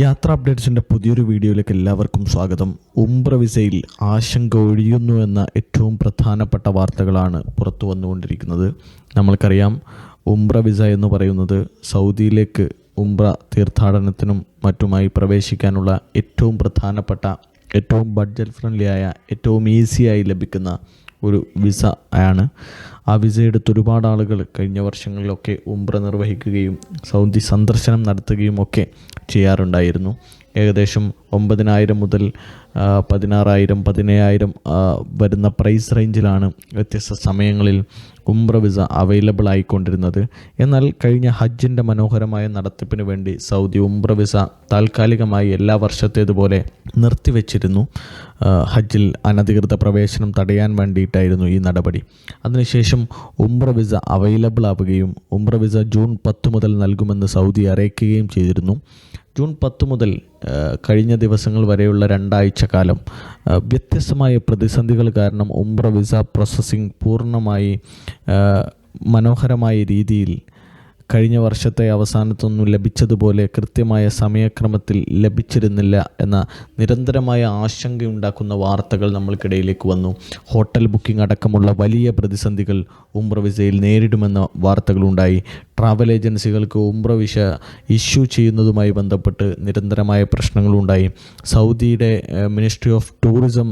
യാത്രാ അപ്ഡേറ്റ്സിന്റെ പുതിയൊരു വീഡിയോയിലേക്ക് എല്ലാവർക്കും സ്വാഗതം. ഉംബ്ര വിസയിൽ ആശങ്ക ഒഴിയുന്നു എന്ന ഏറ്റവും പ്രധാനപ്പെട്ട വാർത്തകളാണ് പുറത്തു വന്നുകൊണ്ടിരിക്കുന്നത്. നമ്മൾക്കറിയാം ഉംബ്ര വിസ എന്ന് പറയുന്നത് സൗദിയിലേക്ക് ഉംബ്ര തീർത്ഥാടനത്തിനും മറ്റുമായി പ്രവേശിക്കാനുള്ള ഏറ്റവും പ്രധാനപ്പെട്ട ഏറ്റവും ബഡ്ജറ്റ് ഫ്രണ്ട്ലിയായ ഏറ്റവും ഈസിയായി ലഭിക്കുന്ന ഒരു വിസ ആണ്. ആ വിസ എടുത്ത് ഒരുപാട് ആളുകൾ കഴിഞ്ഞ വർഷങ്ങളിലൊക്കെ ഉംറ നിർവഹിക്കുകയും സൗദി സന്ദർശനം നടത്തുകയും ഒക്കെ ചെയ്യാറുണ്ടായിരുന്നു. ഏകദേശം ഒമ്പതിനായിരം മുതൽ പതിനാറായിരം പതിനേഴായിരം വരുന്ന പ്രൈസ് റേഞ്ചിലാണ് വ്യത്യസ്ത സമയങ്ങളിൽ ഉംറ വിസ അവൈലബിൾ ആയിക്കൊണ്ടിരുന്നത്. എന്നാൽ കഴിഞ്ഞ ഹജ്ജിന്റെ മനോഹരമായ നടത്തിപ്പിന് വേണ്ടി സൗദി ഉംറ വിസ താൽക്കാലികമായി എല്ലാ വർഷത്തേതുപോലെ നിർത്തിവെച്ചിരുന്നു. ഹജ്ജിൽ അനധികൃത പ്രവേശനം തടയാൻ വേണ്ടിയിട്ടായിരുന്നു ഈ നടപടി. അതിനുശേഷം ഉംറ വിസ അവൈലബിൾ ആവുകയും ഉംറ വിസ ജൂൺ പത്ത് മുതൽ നൽകുമെന്ന് സൗദി അറിയിക്കുകയും ചെയ്തിരുന്നു. ജൂൺ പത്ത് മുതൽ കഴിഞ്ഞ ദിവസങ്ങൾ വരെയുള്ള രണ്ടാഴ്ച കാലം വ്യത്യസ്തമായ പ്രതിസന്ധികൾ കാരണം ഉംബ്ര വിസ പ്രോസസ്സിംഗ് പൂർണമായി മനോഹരമായ രീതിയിൽ കഴിഞ്ഞ വർഷത്തെ അവസാനത്തൊന്നും ലഭിച്ചതുപോലെ കൃത്യമായ സമയക്രമത്തിൽ ലഭിച്ചിരുന്നില്ല എന്ന നിരന്തരമായ ആശങ്കയുണ്ടാക്കുന്ന വാർത്തകൾ നമ്മൾക്കിടയിലേക്ക് വന്നു. ഹോട്ടൽ ബുക്കിംഗ് അടക്കമുള്ള വലിയ പ്രതിസന്ധികൾ ഉംറ വിസയിൽ നേരിടുമെന്ന വാർത്തകളുണ്ടായി. ട്രാവൽ ഏജൻസികൾക്ക് ഉംറ വിസ ഇഷ്യൂ ചെയ്യുന്നതുമായി ബന്ധപ്പെട്ട് നിരന്തരമായ പ്രശ്നങ്ങളുണ്ടായി. സൗദിയുടെ മിനിസ്ട്രി ഓഫ് ടൂറിസം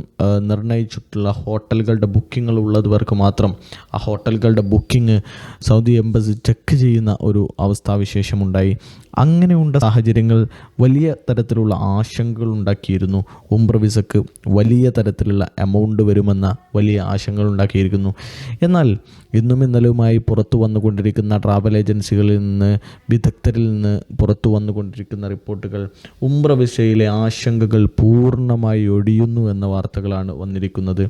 നിർണയിച്ചിട്ടുള്ള ഹോട്ടലുകളുടെ ബുക്കിങ്ങൾ ഉള്ളതുവർക്ക് മാത്രം ആ ഹോട്ടലുകളുടെ ബുക്കിംഗ് സൗദി എംബസി ചെക്ക് ചെയ്യുന്ന ഒരു അവസ്ഥാവിശേഷമുണ്ടായി. അങ്ങനെയുള്ള സാഹചര്യങ്ങൾ വലിയ തരത്തിലുള്ള ആശങ്കകൾ ഉണ്ടാക്കിയിരുന്നു. ഉംറ വിസക്ക് വലിയ തരത്തിലുള്ള എമൗണ്ട് വരുമെന്ന വലിയ ആശങ്കകൾ ഉണ്ടാക്കിയിരിക്കുന്നു. എന്നാൽ ഇന്നും ഇന്നലെയുമായി പുറത്തു വന്നുകൊണ്ടിരിക്കുന്ന ട്രാവൽ ഏജൻസികളിൽ നിന്ന് വിദഗ്ധരിൽ നിന്ന് പുറത്തു വന്നുകൊണ്ടിരിക്കുന്ന റിപ്പോർട്ടുകൾ ഉംറ വിസയിലെ ആശങ്കകൾ പൂർണമായി ഒടിയുന്നു എന്ന വാർത്തകളാണ് വന്നിരിക്കുന്നത്.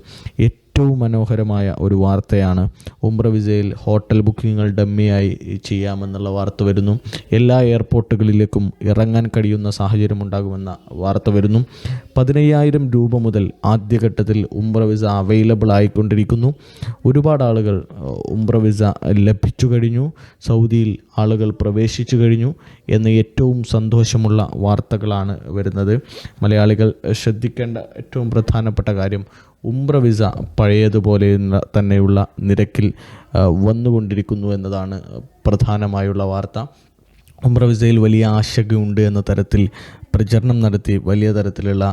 ഏറ്റവും മനോഹരമായ ഒരു വാർത്തയാണ്. ഉംറ വിസയിൽ ഹോട്ടൽ ബുക്കിങ്ങുകൾ ഡമ്മിയായി ചെയ്യാമെന്നുള്ള വാർത്ത വരുന്നു. എല്ലാ എയർപോർട്ടുകളിലേക്കും ഇറങ്ങാൻ കഴിയുന്ന സാഹചര്യം ഉണ്ടാകുമെന്ന വാർത്ത വരുന്നു. പതിനയ്യായിരം രൂപ മുതൽ ആദ്യഘട്ടത്തിൽ ഉംറ വിസ അവൈലബിൾ ആയിക്കൊണ്ടിരിക്കുന്നു. ഒരുപാട് ആളുകൾ ഉംറ വിസ ലഭിച്ചു കഴിഞ്ഞു. സൗദിയിൽ ആളുകൾ പ്രവേശിച്ചു കഴിഞ്ഞു എന്ന ഏറ്റവും സന്തോഷമുള്ള വാർത്തകളാണ് വരുന്നത്. മലയാളികൾ ശ്രദ്ധിക്കേണ്ട ഏറ്റവും പ്രധാനപ്പെട്ട കാര്യം ഉംറ വിസ പഴയതുപോലെ തന്നെയുള്ള നിരക്കിൽ വന്നുകൊണ്ടിരിക്കുന്നു എന്നതാണ് പ്രധാനമായുള്ള വാർത്ത. ഉംറ വിസയിൽ വലിയ ആശങ്കയുണ്ട് എന്ന തരത്തിൽ പ്രചരണം നടത്തി വലിയ തരത്തിലുള്ള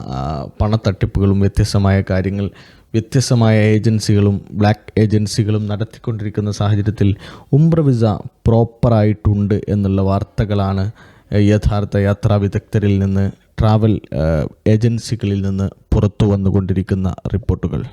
പണത്തട്ടിപ്പുകളും വ്യത്യസ്തമായ കാര്യങ്ങൾ വ്യത്യസ്തമായ ഏജൻസികളും ബ്ലാക്ക് ഏജൻസികളും നടത്തിക്കൊണ്ടിരിക്കുന്ന സാഹചര്യത്തിൽ ഉംറ വിസ പ്രോപ്പറായിട്ടുണ്ട് എന്നുള്ള വാർത്തകളാണ് യഥാർത്ഥ യാത്രാ വിദഗ്ധരിൽ നിന്ന് ട്രാവൽ ഏജൻസികളിൽ നിന്ന് പുറത്തു വന്നുകൊണ്ടിരിക്കുന്ന റിപ്പോർട്ടുകൾ.